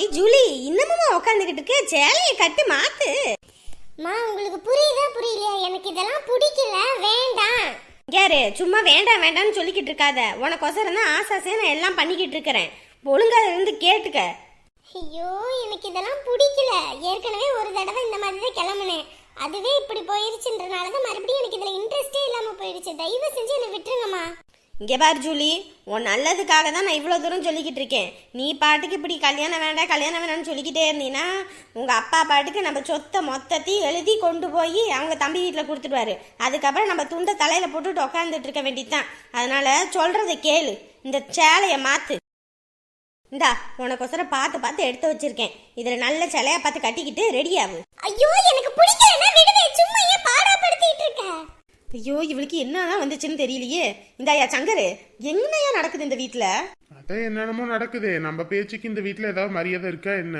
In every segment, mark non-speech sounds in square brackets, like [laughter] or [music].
ஏய் ஜூலி இன்னமுமா உட்காந்துக்கிட்டு இருக்க? சேலையை கட்டு மாத்து. மா உங்களுக்கு புரியுதா புரியலையா? எனக்கு இதெல்லாம் பிடிக்கல. வேண்டாம். யாரு? சும்மா வேண்டாம் வேண்டாம்னு சொல்லிக்கிட்டு இருக்காத. உனக்கொசரம் தான் ஆசாசே நான் எல்லாம் பண்ணிக்கிட்டு இருக்கிறேன். ஒழுங்கா இருந்து கேட்டுக்க. ஐயோ எனக்கு இதெல்லாம் பிடிக்கல. ஏற்கனவே ஒரு தடவை இந்த மாதிரி தான் கிளம்புனேன். அதுவே இப்படி போயிருச்சுன்றனால தான் மறுபடியும் எனக்கு இதுல இன்ட்ரெஸ்டே இல்லாம போயிடுச்சு தயவு செஞ்சு என்னை விட்டுருங்கம்மா. இங்கே பார் ஜூலி. உன் நல்லதுக்காக தான் நான் இவ்வளோ தூரம் சொல்லிக்கிட்டு இருக்கேன். நீ பாட்டுக்கு இப்படி கல்யாணம் வேண்டாம் கல்யாணம் வேணாம்னு சொல்லிக்கிட்டே இருந்தீன்னா உங்கள் அப்பா பாட்டுக்கு நம்ம சொத்தை மொத்தத்தையும் எழுதி கொண்டு போய் அவங்க தம்பி வீட்டில் கொடுத்துடுவாரு. அதுக்கப்புறம் நம்ம துண்டை தலையில் போட்டுட்டு உட்காந்துட்டு இருக்க வேண்டியதுதான். அதனால் சொல்கிறத கேளு. இந்த சேலையை மாற்று இந்தா உனக்கொசரம் பார்த்து பார்த்து எடுத்து வச்சிருக்கேன். இதில் நல்ல சேலையாக பார்த்து கட்டிக்கிட்டு ரெடி ஆகு ஐயோ எனக்கு பிடிக்கலன்னா விடுவே சும்மா ஏன் பாடாப்படுத்திட்டு இருக்க ஐயோ இவளுக்கு என்னதான் வந்துச்சுன்னு தெரியலையே. இந்தாயா சங்கரு என்னையா நடக்குது இந்த வீட்டில் அதான் என்னென்னமோ நடக்குது. நம்ம பேச்சுக்கு இந்த வீட்ல ஏதாவது மரியாதை இருக்கா என்ன?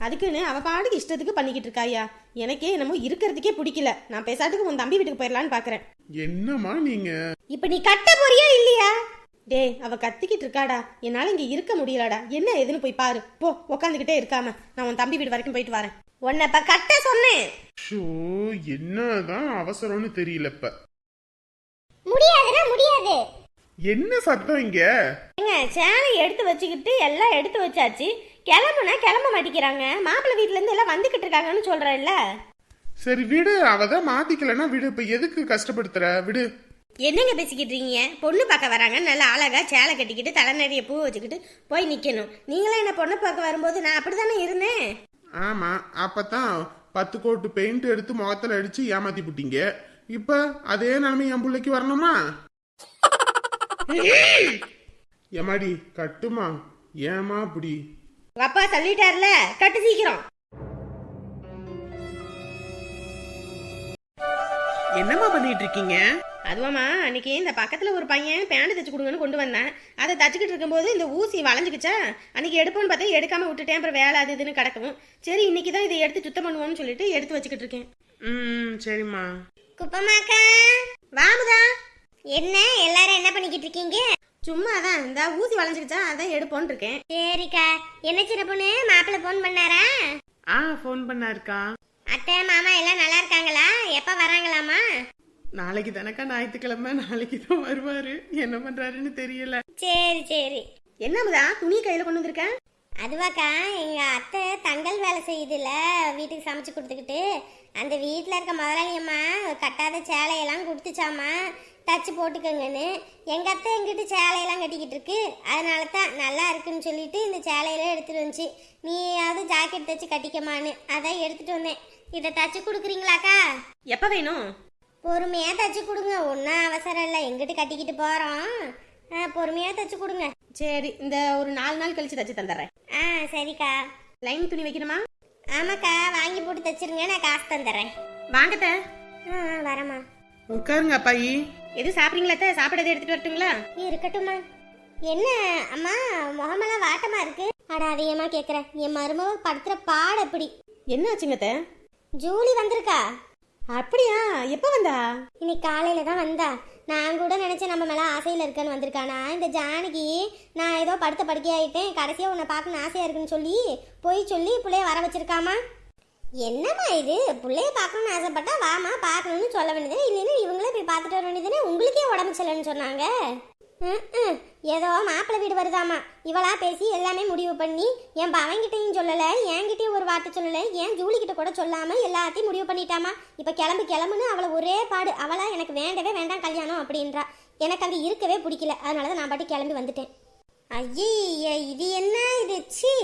அதுக்குன்னு அவ பாட்டுக்கு இஷ்டத்துக்கு பண்ணிக்கிட்டு இருக்காயா. எனக்கே என்னமோ இருக்கிறதுக்கே பிடிக்கல. நான் பேசாட்டுக்கு உன் தம்பி வீட்டுக்கு போயிடலான்னு பாக்குறேன். என்னம்மா நீங்க? இப்ப நீ கட்ட போறியா இல்லையா? டேய் அவ கத்திக்கிட்டு இருக்காடா. என்னால இங்க இருக்க முடியலடா. என்ன ஏதுன்னு போய் பாரு. போ உக்காந்துக்கிட்டே இருக்காம. நான் உன் தம்பி வீடு வரைக்கும் போயிட்டு வரேன். உன்னை இப்ப கட்ட சொன்னேன். ஷோ என்னதான் அவசரம்னு தெரியல இப்ப. முடியாதுன்னா முடியாது. என்ன சத்தம் இங்க? ஏங்க சேலை எடுத்து வச்சுக்கிட்டு எல்லாம் எடுத்து வச்சாச்சு. கிளம்புனா கிளம்ப மாட்டேங்கிறாங்க. மாப்பிள்ளை வீட்ல இருந்து எல்லாம் வந்துகிட்டு இருக்காங்கன்னு சொல்றேன்ல. சரி விடு. அவதான் மாத்திக்கலன்னா விடு. இப்ப எதுக்கு கஷ்டப்படுத்துற? விடு. என்னங்க பேசிக்கிட்டு இருக்கீங்க? பொண்ணு பார்க்க வராங்க. நல்லா அழகா சேலை கட்டிக்கிட்டு தலை நிறைய பூ வச்சுக்கிட்டு போய் நிக்கணும். நீங்களே என்ன பொண்ணு பார்க்க வரும்போது நான் அப்படிதானே இருந்தேன்? ஆமா. அப்பதான் பத்து கோட்டு பெயிண்ட் எடுத்து முகத்துல அடிச்சு ஏமாத்தி புட்டீங்க. இப்ப அதே நிலைமை என் பிள்ளைக்கு வரணுமா? [laughs] ஏமாடி கட்டுமா? ஏமா அப்படி அப்பா சொல்லிட்டார்ல கட்டு சீக்கிரம். என்னம்மா பண்ணிட்டு இருக்கீங்க? அதுவாமா அன்னைக்கு இந்த பக்கத்துல ஒரு பையன் பேண்ட் தச்சு கொடுங்கன்னு கொண்டு வந்தேன். அதை தச்சுக்கிட்டு இருக்கும்போது இந்த ஊசி வளைஞ்சுக்கிச்சா? அன்னைக்கு எடுப்போம்னு பார்த்தா எடுக்காம விட்டுட்டேன் அப்புறம் வேலை அது இதுன்னு கிடக்கும். சரி இன்னைக்கு தான் இதை எடுத்து சுத்தம் பண்ணுவோம்னு சொல்லிட்டு எடுத்து வச்சுக்கிட்டு இருக்கேன். ம் சரிம்மா. குப்பமாக்கா. வாமுதா. என்ன எல்லாரும் என்ன பண்ணிக்கிட்டு இருக்கீங்க? சும்மா தான் இந்த ஊசி வளைஞ்சுக்கிச்சா அதான் எடுப்போன்னு இருக்கேன். சரிக்கா. என்ன சின்ன பொண்ணு மாப்பிள்ளை ஃபோன் பண்ணாரா? ஆ ஃபோன் பண்ணாருக்கா. அத்தை மாமா எல்லாம் நல்லா இருக்காங்களா? எப்ப வராங்களாமா நாளைக்கு தானக்கா ஞாயிற்றுக்கிழமை நாளைக்கு தான் வருவாரு. என்ன பண்றாருன்னு தெரியல. சரி சரி. என்னமுதா துணி கையில கொண்டு வந்திருக்கேன் அதுவாக்கா எங்க அத்தை தங்கல் வேலை செய்யுதுல வீட்டுக்கு சமைச்சு கொடுத்துக்கிட்டு அந்த வீட்டில் இருக்க முதலாளி அம்மா கட்டாத சேலையெல்லாம் கொடுத்துச்சாமா தச்சு போட்டுக்கோங்கன்னு. எங்க அத்தை எங்கிட்ட சேலையெல்லாம் கட்டிக்கிட்டு இருக்கு அதனால தான் நல்லா இருக்குன்னு சொல்லிட்டு இந்த சேலையெல்லாம் எடுத்துட்டு வந்துச்சு. நீயாவது ஜாக்கெட் தச்சு கட்டிக்கமான்னு அதான் எடுத்துட்டு வந்தேன். இதை தச்சு கொடுக்குறீங்களாக்கா? எப்ப வேணும்? பொறுமையா தச்சு கொடுங்க ஒன்றும் அவசரம் இல்லை. எங்கிட்ட கட்டிக்கிட்டு போறோம்? ஆ, பொறுமையா தச்சு கொடுங்க. சரி இந்த ஒரு நாலு நாள் கழிச்சு தச்சு தந்துடுறேன். ஆ சரிக்கா. லைன் துணி வைக்கணுமா? ஆமாக்கா வாங்கி போட்டு தச்சிருங்க நான் காசு தந்துடுறேன். வாங்கத்த ஆ வரேம்மா. உட்காருங்க அப்பாயி. எது சாப்பிடுறீங்களா அத்தை? சாப்பிட எடுத்துட்டு வரட்டுங்களா? இருக்கட்டும்மா. என்ன அம்மா முகமெல்லாம் வாட்டமா இருக்கு? அட அதிகமா கேக்குறேன் என் மருமவ படுத்துற பாடு அப்படி. என்ன ஆச்சுங்க அத்தை? ஜூலி வந்திருக்கா. அப்படியா? எப்ப வந்தா? இன்னைக்கு காலையில தான் வந்தா. நான் கூட நினச்சேன் நம்ம மேலே ஆசையில் இருக்கேன்னு வந்திருக்கானா. இந்த ஜானகி நான் ஏதோ படுத்த படுக்கையாயிட்டேன். கடைசியாக உன்னை பார்க்கணும் ஆசையாக இருக்குன்னு சொல்லி போய் சொல்லி பிள்ளைய வர வச்சிருக்காமா? என்னம்மா இது? பிள்ளைய பார்க்கணும்னு ஆசைப்பட்டா வாமா பார்க்கணும்னு சொல்ல வேண்டியது இல்லைன்னு இவங்களே போய் பார்த்துட்டு வர வேண்டியதுன்னு உங்களுக்கே உடம்பு சரியில்லைன்னு சொன்னாங்க. ஏதோ மாப்பிள்ளை வீடு வருதாமா? இவளா பேசி எல்லாமே முடிவு பண்ணி என் பவன்கிட்டயும் சொல்லலை என்கிட்டயும் ஒரு வார்த்தை சொல்லலை ஏன் ஜூலிக்கிட்ட கூட சொல்லாமல் எல்லாத்தையும் முடிவு பண்ணிட்டாமா? இப்போ கிளம்பு கிளம்புன்னு அவளை ஒரே பாடு. அவளா எனக்கு வேண்டவே வேண்டாம் கல்யாணம் அப்படின்றா. எனக்கு அங்கே இருக்கவே பிடிக்கல. அதனாலதான் நான் பாட்டு கிளம்பி வந்துட்டேன். ஐயே இது என்ன இது? சி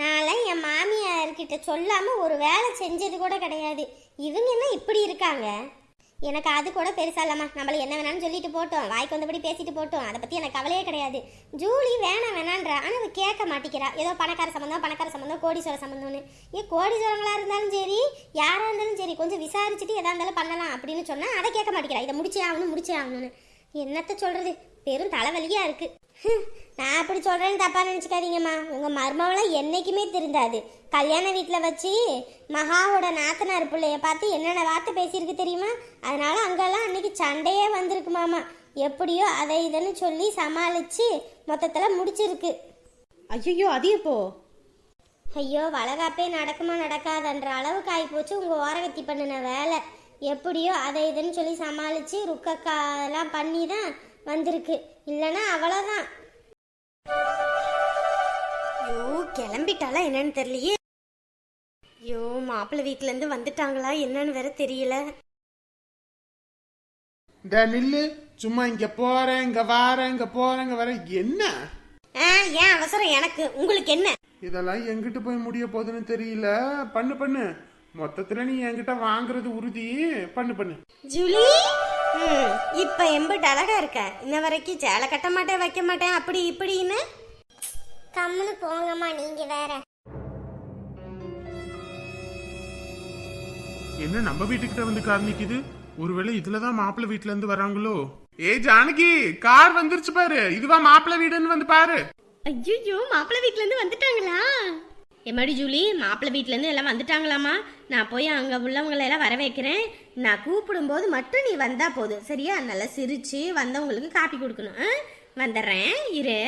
நான்லாம் என் மாமியார்கிட்ட சொல்லாமல் ஒரு வேலை செஞ்சது கூட கிடையாது. இவங்க என்ன இப்படி இருக்காங்க? எனக்கு அது கூட பெருசா இல்லம்மா. நம்மள என்ன வேணாம்னு சொல்லிட்டு போட்டோம். வாய்க்கு வந்தபடி பேசிட்டு போட்டோம். அதை பத்தி எனக்கு கவலையே கிடையாது. ஜூலி வேணாம் வேணான்றா ஆனா அவ கேட்க மாட்டேங்கிறா ஏதோ பணக்கார சம்பந்தம் பணக்கார சம்பந்தம் கோடீஸ்வர சம்பந்தம்னு. ஏன் கோடீஸ்வரங்களா இருந்தாலும் சரி யாரா இருந்தாலும் சரி கொஞ்சம் விசாரிச்சுட்டு எதா இருந்தாலும் பண்ணலாம் அப்படின்னு சொன்னா அதை கேட்க மாட்டேங்கிறா இதை முடிச்சே ஆகணும் முடிச்சே ஆகணும்னு. என்னத்த சொல்றது? பெரும் தலைவலியா இருக்கு. நான் அப்படி சொல்றேன்னு தப்பா நினைச்சுக்காதீங்கம்மா. உங்க மருமவளை என்னைக்குமே திருந்தாது. கல்யாண வீட்டில் வச்சு மகாவோட நாத்தனார் பிள்ளைய பார்த்து என்னென்ன வார்த்தை பேசியிருக்கு தெரியுமா? அதனால அங்கெல்லாம் அன்னைக்கு சண்டையே வந்திருக்கு மாமா. எப்படியோ அதை இதுன்னு சொல்லி சமாளிச்சு மொத்தத்தில் முடிச்சிருக்கு. ஐயோ அது எப்போ? ஐயோ வளகாப்பே நடக்குமா நடக்காதன்ற அளவுக்கு ஆகிப்போச்சு உங்கள் ஓரகத்தி பண்ணின வேலை. எப்படியோ அதை இதுன்னு சொல்லி சமாளித்து ருக்கக்கா எல்லாம் பண்ணி தான் வந்திருக்கு. இல்லைன்னா அவ்வளோதான் ஐயோ கிளம்பிட்டாளா என்னன்னு தெரியலையே. ஐயோ மாப்பிள்ளை வீட்ல இருந்து வந்துட்டாங்களா என்னன்னு வேற தெரியல. இந்த நில்லு. சும்மா இங்க போறேன் இங்க வாரேன் இங்க போறேன் இங்க வரேன். என்ன? ஆ, ஏன் அவசரம் எனக்கு? உங்களுக்கு என்ன? இதெல்லாம் எங்கிட்டு போய் முடிய போகுதுன்னு தெரியல. பண்ணு பண்ணு. மொத்தத்துல நீ என்கிட்ட வாங்குறது உறுதி. பண்ணு பண்ணு. ஜூலி? ம், இப்ப எம்பிட்டு அழகா இருக்க. இன்ன வரைக்கும் சேலை கட்ட மாட்டேன் வைக்க மாட்டேன் அப்படி இப்படின்னு. கம்முன்னு போங்கம்மா நீங்கள் வேற. என்ன நம்ம வீட்டுக்கிட்ட வந்து கார் நிக்குது? ஒருவேளை இதுலதான் மாப்பிள்ளை வீட்டுல இருந்து வராங்களோ? ஏ ஜானகி கார் வந்துருச்சு பாரு. இதுவா மாப்பிள்ளை வீடுன்னு வந்து பாரு. ஐயோ மாப்பிள்ளை வீட்ல இருந்து வந்துட்டாங்களா? எம்மாடி ஜூலி மாப்பிள்ளை வீட்ல இருந்து எல்லாம் வந்துட்டாங்களாமா நான் போய் அங்க உள்ளவங்களை எல்லாம் வர வைக்கிறேன். நான் கூப்பிடும்போது மட்டும் நீ வந்தா போதும் சரியா? நல்லா சிரிச்சு வந்தவங்களுக்கு காப்பி கொடுக்கணும்? வந்துடுறேன். இரு.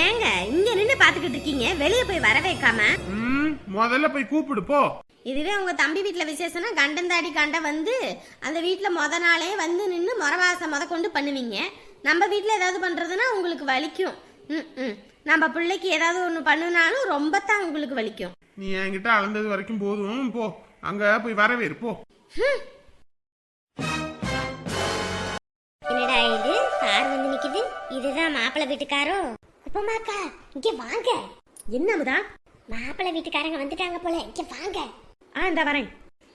ஏங்க இங்க நின்று பாத்துக்கிட்டு இருக்கீங்க. வெளியே போய் வர வைக்காம. ம் முதல்ல போய் கூப்பிடு போ. இதுவே உங்க தம்பி வீட்ல விசேஷம்னா கண்டந்தாடி கண்ட வந்து அந்த வீட்ல முத நாளே வந்து நின்று முறவாசம் முத கொண்டு பண்ணுவீங்க. நம்ம வீட்ல ஏதாவது பண்றதுன்னா உங்களுக்கு வலிக்கும். ம், ம். நம்ம பிள்ளைக்கு ஏதாவது ஒன்று பண்ணுனாலும் ரொம்ப தான் உங்களுக்கு வலிக்கும். நீ என்கிட்ட அளந்தது வரைக்கும் போதும். போ. அங்க போய் வரவேறு. போ. என்னடா இது? கார் வந்து நிக்குது. இதுதான் மாப்பிள்ளை வீட்டுக்காரோ? அப்பமாக்கா இங்க வாங்க. என்னமுதா? மாப்பிள்ளை வீட்டுக்காரங்க வந்துட்டாங்க போல. இங்க வாங்க. ஆ இந்த வரேன்.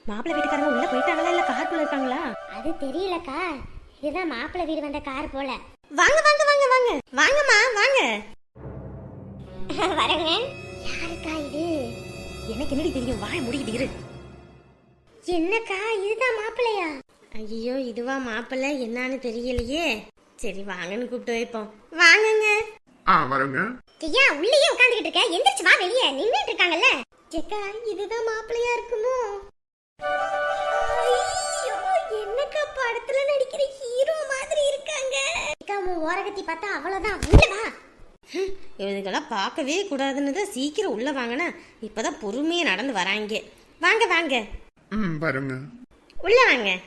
மாப்பிள்ளை வீட்டுக்காரங்க உள்ள போயிட்டாங்களா இல்ல காருக்குள்ள இருக்காங்களா? அது தெரியலக்கா. இதுதான் மாப்பிள்ளை வீடு வந்த கார் போல. வாங்க வாங்க வாங்க வாங்க. வாங்கம்மா வாங்க. [laughs] வரங்க. யாருக்கா இது? எனக்கு என்னடி தெரியும்? வாய முடிக்கிட்டு இரு. என்னக்கா இதுதான் மாப்பிள்ளையா? ஐயோ இதுவா மாப்பிள்ளை? என்னன்னு தெரியலையே. சரி வாங்கன்னு கூப்பிட்டு வைப்போம். வாங்கங்க. ஆ வரங்க. ஐயா உள்ளேயே உட்காந்துக்கிட்டு இருக்க. எந்திரிச்சு வா வெளியே. நின்னுட்டு இருக்காங்கல்ல. ஏக்கா இதுதான் மாப்பிள்ளையா இருக்குமோ? ஐயோ என்னக்கா படத்துல நடிக்கிற ஹீரோ மாதிரி இருக்காங்க. ஓரகத்தி பார்த்தா அவ்வளவுதான். உள்ள வா. இவனுக்கெல்லாம் பார்க்கவே கூடாதுன்னு தான் சீக்கிரம் உள்ள வாங்கினா இப்பதான் பொறுமையா நடந்து வராங்க. வாங்க வாங்க. ம் வரங்க. உள்ள வாங்க.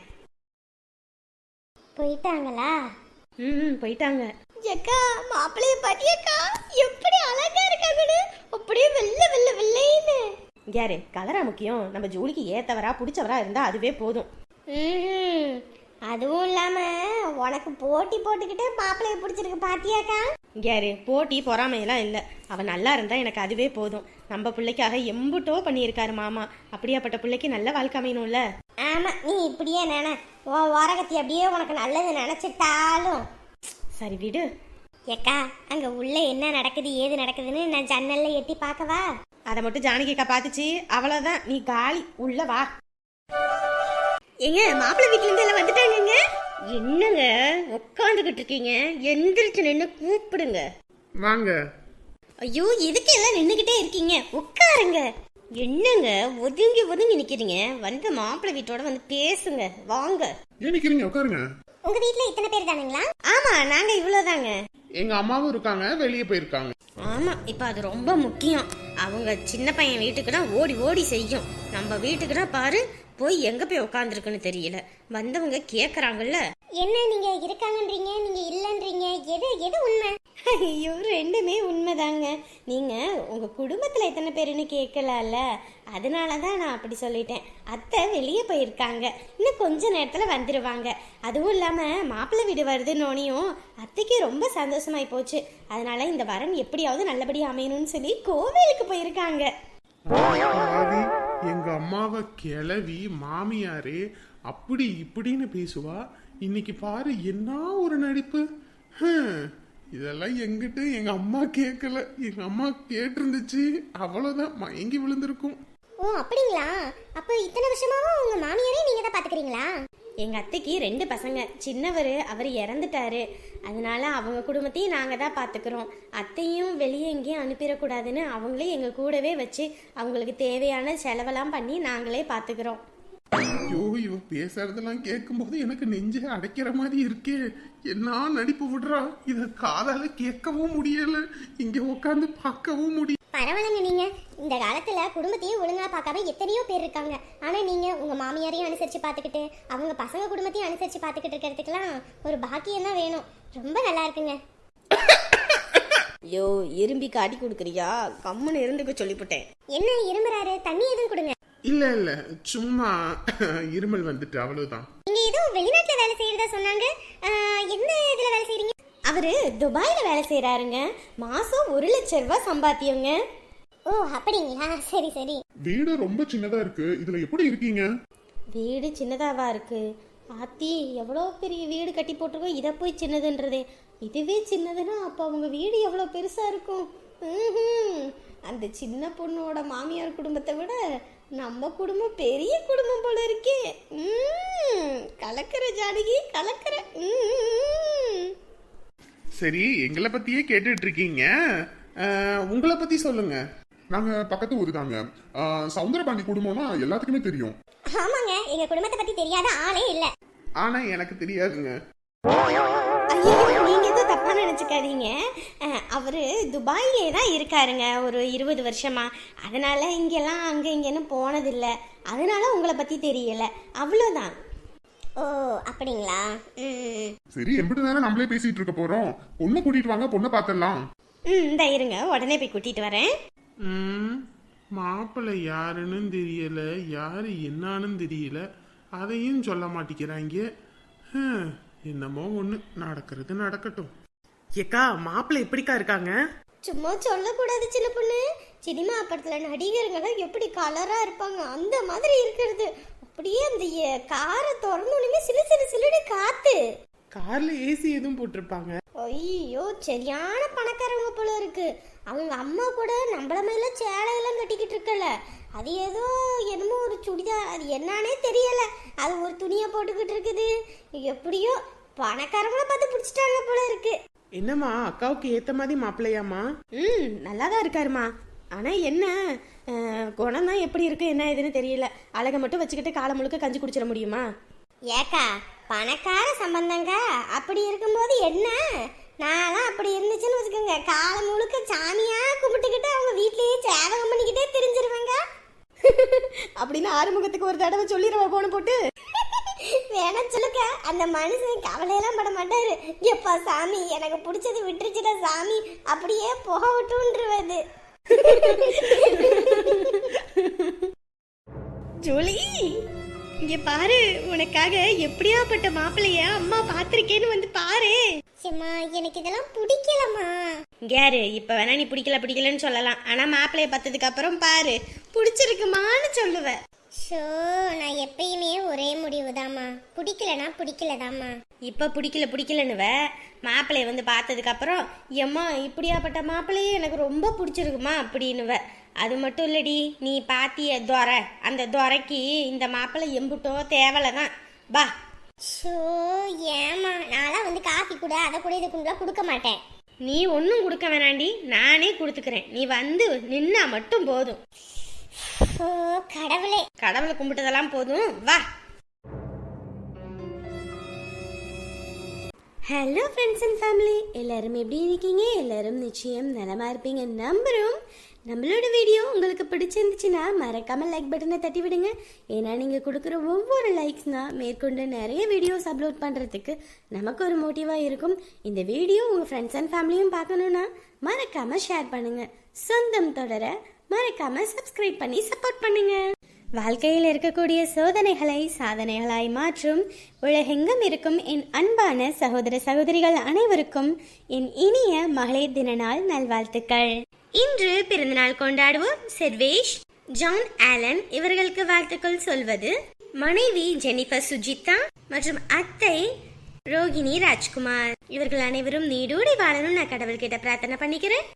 போயிட்டாங்களா? ம் போயிட்டாங்க. அக்கா மாப்பிள்ளைய பாத்தியாக்கா? எப்படி அழகா இருக்காங்கன்னு? அப்படியே வெள்ளை வெள்ளை வெள்ளைன்னு. யாரு? கலரா முக்கியம். நம்ம ஜோலிக்கு ஏத்தவரா பிடிச்சவரா இருந்தா அதுவே போதும். ம்ஹும். அதுவும் இல்லாம உனக்கு போட்டி போட்டுக்கிட்டு மாப்பிள்ளைய பிடிச்சிருக்கு பாத்தியாக்கா? யாரு? போட்டி பொறாமையெல்லாம் இல்லை. அவன் நல்லா இருந்தா எனக்கு அதுவே போதும். நம்ம பிள்ளைக்காக எம்புட்டோ பண்ணியிருக்காரு மாமா. அப்படியாப்பட்ட பிள்ளைக்கு நல்ல வாழ்க்கை அமையணும்ல? ஆமா நீ இப்படியே நினை. உன் ஓரகத்தி அப்படியே உனக்கு நல்லது நினைச்சிட்டாலும். சரி விடு. ஏக்கா அங்க உள்ள என்ன நடக்குது ஏது நடக்குதுன்னு நான் ஜன்னல்ல எட்டி பார்க்கவா? அதை மட்டும் ஜானகிக்கா பார்த்துச்சு. அவ்வளோதான் நீ காலி. உள்ள வா. ஏங்க மாப்பிள்ளை வீட்டுல இருந்து எல்லாம் வந்துட்டாங்கங்க. என்னங்க உட்காந்துக்கிட்டு இருக்கீங்க? எந்திரிச்சு நின்று கூப்பிடுங்க. வாங்க. ஐயோ எதுக்கு எல்லாம் நின்றுக்கிட்டே இருக்கீங்க? உட்காருங்க. என்னங்க ஒதுங்கி ஒதுங்கி நிக்கிறீங்க? வந்து மாப்பிள்ளை வீட்டோட வந்து பேசுங்க. வாங்க. ஏன் நிக்கிறீங்க? உட்காருங்க. உங்க வீட்ல இத்தனை பேர் தானுங்களா? ஆமா நாங்க இவ்வளவுதாங்க. எங்க அம்மாவும் இருக்காங்க வெளியே போயிருக்காங்க. ஆமா இப்ப அது ரொம்ப முக்கியம். அவங்க சின்ன பையன் வீட்டுக்குனா ஓடி ஓடி செய்யும். நம்ம வீட்டுக்குனா பாரு போய் எங்க போய் உட்காந்துருக்குன்னு தெரியல. வந்தவங்க கேக்குறாங்கல்ல. என்ன நீங்க இருக்காங்கன்றீங்க? நீங்க இல்லன்றீங்க? எது எது உண்மை? ஐயோ ரெண்டுமே உண்மைதாங்க. நீங்க உங்க குடும்பத்துல எத்தனை பேருன்னு கேட்கலாம்ல அதனால தான் நான் அப்படி சொல்லிட்டேன். அத்தை வெளியே போயிருக்காங்க. இன்னும் கொஞ்ச நேரத்துல வந்துருவாங்க. அதுவும் இல்லாம மாப்பிள்ளை வீடு வருதுன்னோனையும் அத்தைக்கு ரொம்ப சந்தோஷமாயி போச்சு. அதனால இந்த வரன் எப்படியாவது நல்லபடியா அமையணும்னு சொல்லி கோவிலுக்கு போயிருக்காங்க. எங்க அம்மாவை கிளவி மாமியாரே அப்படி இப்படின்னு பேசுவா? இன்னைக்கு பாரு என்ன ஒரு நடிப்பு? இதெல்லாம் எங்கிட்ட எங்க அம்மா கேட்கல எங்க அம்மா கேட்டிருந்துச்சு அவ்வளவுதான் மயங்கி விழுந்திருக்கும். ஓ அப்படிங்களா? அப்ப இத்தனை வருஷமாவும் உங்க மாமியாரே நீங்க தான் பாத்துக்கிறீங்களா? எங்கள் அத்தைக்கு ரெண்டு பசங்க. சின்னவர் அவர் இறந்துட்டாரு. அதனால அவங்க குடும்பத்தையும் நாங்கள் தான் பார்த்துக்குறோம் அத்தையும் வெளியே எங்கேயும் அனுப்பிடக்கூடாதுன்னு அவங்களே எங்கள் கூடவே வச்சு அவங்களுக்கு தேவையான செலவெல்லாம் பண்ணி நாங்களே பார்த்துக்குறோம் ஐயோ இவ பேசுறதெல்லாம் கேட்கும்போது எனக்கு நெஞ்சை அடைக்கிற மாதிரி இருக்கே. என்ன நடிப்பு விடுறா? இதை காதால கேட்கவும் முடியல. இங்க உட்காந்து பார்க்கவும் முடியல. பரவாயில்லைங்க நீங்க. இந்த காலத்துல குடும்பத்தையும் ஒழுங்கா பார்க்காம எத்தனையோ பேர் இருக்காங்க. ஆனா நீங்க உங்க மாமியாரையும் அனுசரிச்சு பார்த்துக்கிட்டு அவங்க பசங்க குடும்பத்தையும் அனுசரிச்சு பார்த்துக்கிட்டு இருக்கிறதுக்கெல்லாம் ஒரு பாக்கியம் தான் வேணும். ரொம்ப நல்லா இருக்குங்க. ஐயோ இரும்பி காட்டி கொடுக்குறியா? கம்முன்னு இருந்துக்க சொல்லிவிட்டேன் என்ன இருமுறாரு தண்ணி எதுவும் கொடுங்க. இல்ல இல்ல. சும்மா இருமல் வந்துட்டு அவ்வளவுதான். நீங்க ஏதோ வெளிநாட்டுல வேலை செய்யறதா சொன்னாங்க ஆஹ், என்ன இதுல வேலை செய்றீங்க அவரு துபாயில வேலை செய்யறாருங்க மாசம் ஒரு லட்சம் ரூபாய் சம்பாத்தியங்க. ஓ அப்படிங்களா? சரி சரி. வீடு ரொம்ப சின்னதா இருக்கு. இதுல எப்படி இருக்கீங்க? வீடு சின்னதாவா இருக்கு. ஆத்தி எவ்வளோ பெரிய வீடு கட்டி போட்டிருக்கோம். இதை போய் சின்னதுன்றதே. இதுவே சின்னதுன்னா அப்போ அவங்க வீடு எவ்வளோ பெருசா இருக்கும். ம்ஹும். அந்த சின்ன பொண்ணோட மாமியார் குடும்பத்தை விட நம்ம குடும்பம் பெரிய குடும்பம் போல இருக்கே. ம், கலக்கிற ஜானகி கலக்கிற. ம். சரி எங்களை பத்தியே கேட்டுட்டு இருக்கீங்க உங்களை பத்தி சொல்லுங்க. நாங்க பக்கத்து ஊரு தாங்க. சவுந்தரபாண்டி குடும்பம்னா எல்லாத்துக்குமே தெரியும். ஆமாங்க எங்க குடும்பத்தை பத்தி தெரியாத ஆளே இல்ல. ஆனா எனக்கு தெரியாதுங்க. ஐயோ நீங்க எதுவும் தப்பா நினைச்சுக்காதீங்க. அவரு துபாயிலே தான் இருக்காருங்க ஒரு இருபது வருஷமா. அதனால இங்கெல்லாம் அங்க இங்கன்னு போனதில்லை. அதனால உங்களை பத்தி தெரியல. அவ்வளோதான் ஓ அப்படிங்களா? ம் சரி எம்பிட்டு நேரம் நம்மளே பேசிட்டு இருக்க போறோம். பொண்ணை கூட்டிட்டு வாங்க பொண்ணை பாத்திரலாம் ம் இந்த இருங்க உடனே போய் கூட்டிட்டு வரேன். ம், மாப்பிள்ளை யாருன்னு தெரியல யாரு என்னான்னு தெரியல. அதையும் சொல்ல மாட்டேங்கிறாங்க என்னமோ ஒண்ணு நடக்கிறது நடக்கட்டும். ஏக்கா மாப்பிள்ளை எப்படிக்கா இருக்காங்க? சும்மா சொல்லக்கூடாது சின்ன பொண்ணு. சினிமா படத்துல நடிகருங்கெல்லாம் எப்படி கலரா இருப்பாங்க? அந்த மாதிரி இருக்கிறது. அப்படியே அந்த காரை திறந்தோடனே சிலு சிலு சிலுன்னு காத்து. கார்ல ஏசி எதுவும் போட்டிருப்பாங்க? ஐயோ சரியான பணக்காரங்க போல இருக்கு. அவங்க அம்மா கூட நம்மள மேல சேலையெல்லாம் கட்டிக்கிட்டு இருக்கல. அது ஏதோ என்னமோ ஒரு சுடிதார் அது என்னன்னே தெரியல. அது ஒரு துணியை போட்டுக்கிட்டு இருக்குது. எப்படியோ பணக்காரங்கள பார்த்து பிடிச்சிட்டாங்க போல இருக்கு. என்னம்மா அக்காவுக்கு ஏத்த மாதிரி மாப்பிள்ளையாம்மா? ம் நல்லா தான் இருக்காருமா ஆனா என்ன குணம் தான் எப்படி இருக்கு என்ன ஏதுன்னு தெரியல. அழகை மட்டும் வச்சுக்கிட்டு காலம் முழுக்க கஞ்சி குடிச்சிட முடியுமா? ஏக்கா பணக்கார சம்பந்தங்க. அப்படி இருக்கும்போது என்ன? நான்லாம் அப்படி இருந்துச்சுன்னு வச்சுக்கோங்க. காலம் முழுக்க சாமியா கும்பிட்டுக்கிட்டு அவங்க வீட்லயே சேவகம் பண்ணிக்கிட்டே தெரிஞ்சிருவேங்க. அப்படின்னு ஆறுமுகத்துக்கு ஒரு தடவை சொல்லிடுவா போன போட்டு. வேணா சொல்லுக்க அந்த மனுஷன் கவலையெல்லாம் பட மாட்டாரு. எப்பா சாமி எனக்கு பிடிச்சது விட்டுருச்சுடா சாமி. அப்படியே புக விட்டுன்றுவது ஜோலி இங்க பாரு உனக்காக எப்படியாப்பட்ட மாப்பிள்ளைய அம்மா பாத்திருக்கேன்னு வந்து பாரு. ஏம்மா எனக்கு இதெல்லாம் பிடிக்கலம்மா. யாரு? இப்ப வேணா நீ பிடிக்கல பிடிக்கலன்னு சொல்லலாம். ஆனா மாப்பிள்ளைய பார்த்ததுக்கு அப்புறம் பாரு பிடிச்சிருக்குமான்னு சொல்லுவ. ஷோ நான் எப்பயுமே ஒரே முடிவுதாம்மா. பிடிக்கலனா பிடிக்கலதாம்மா. இப்ப பிடிக்கல பிடிக்கலன்னுவ? மாப்பிள்ளைய வந்து பார்த்ததுக்கு அப்புறம் எம்மா இப்படியாப்பட்ட மாப்பிள்ளையே எனக்கு ரொம்ப பிடிச்சிருக்குமா? அப்படின்னுவ. அது மட்டும் இல்லடி நீ பாத்திய துறை அந்த துறைக்கு இந்த மாப்பிள்ளை எம்புட்டோ தேவலை தான் பா ஷோ ஏமா நான்லாம் வந்து காஃபி கூட அதை கூட இது கூட கொடுக்க மாட்டேன். நீ ஒன்றும் கொடுக்க வேணாண்டி நானே கொடுத்துக்கிறேன். நீ வந்து நின்னா மட்டும் போதும். ஓ கடவுளே. கடவுளை கும்பிட்டதெல்லாம் போதும். வா. ஹலோ ஃப்ரெண்ட்ஸ் அண்ட் ஃபேமிலி எல்லாரும் எப்படி இருக்கீங்க? எல்லாரும் நிச்சயம் நலமா இருப்பீங்க. நம்புறோம். நம்மளோட வீடியோ உங்களுக்கு பிடிச்சிருந்துச்சுன்னா மறக்காம லைக் பட்டனை தட்டி விடுங்க ஏன்னா நீங்க கொடுக்குற ஒவ்வொரு லைக்ஸ்னா மேற்கொண்டு நிறைய வீடியோஸ் அப்லோட் பண்றதுக்கு நமக்கு ஒரு மோட்டிவா இருக்கும். இந்த வீடியோ உங்க ஃப்ரெண்ட்ஸ் அண்ட் ஃபேமிலியும் பார்க்கணும்னா மறக்காம ஷேர் பண்ணுங்க. சொந்தம் தொடர மறக்காம சப்ஸ்கிரைப் பண்ணி சப்போர்ட் பண்ணுங்க. வாழ்க்கையில் இருக்கக்கூடிய சோதனைகளை சாதனைகளாய் மாற்றும் உலகெங்கும் இருக்கும் என் அன்பான சகோதர சகோதரிகள் அனைவருக்கும் என் இனிய மகளிர் தின நாள் நல்வாழ்த்துக்கள். இன்று பிறந்தநாள் கொண்டாடுவோம். செர்வேஷ் ஜான் ஆலன் இவர்களுக்கு வாழ்த்துக்கள் சொல்வது மனைவி ஜெனிஃபர் சுஜிதா மற்றும் அத்தை ரோகிணி ராஜ்குமார். இவர்கள் அனைவரும் நீடூடி வாழணும் நான் கடவுள்கிட்ட பிரார்த்தனை பண்ணிக்கிறேன்.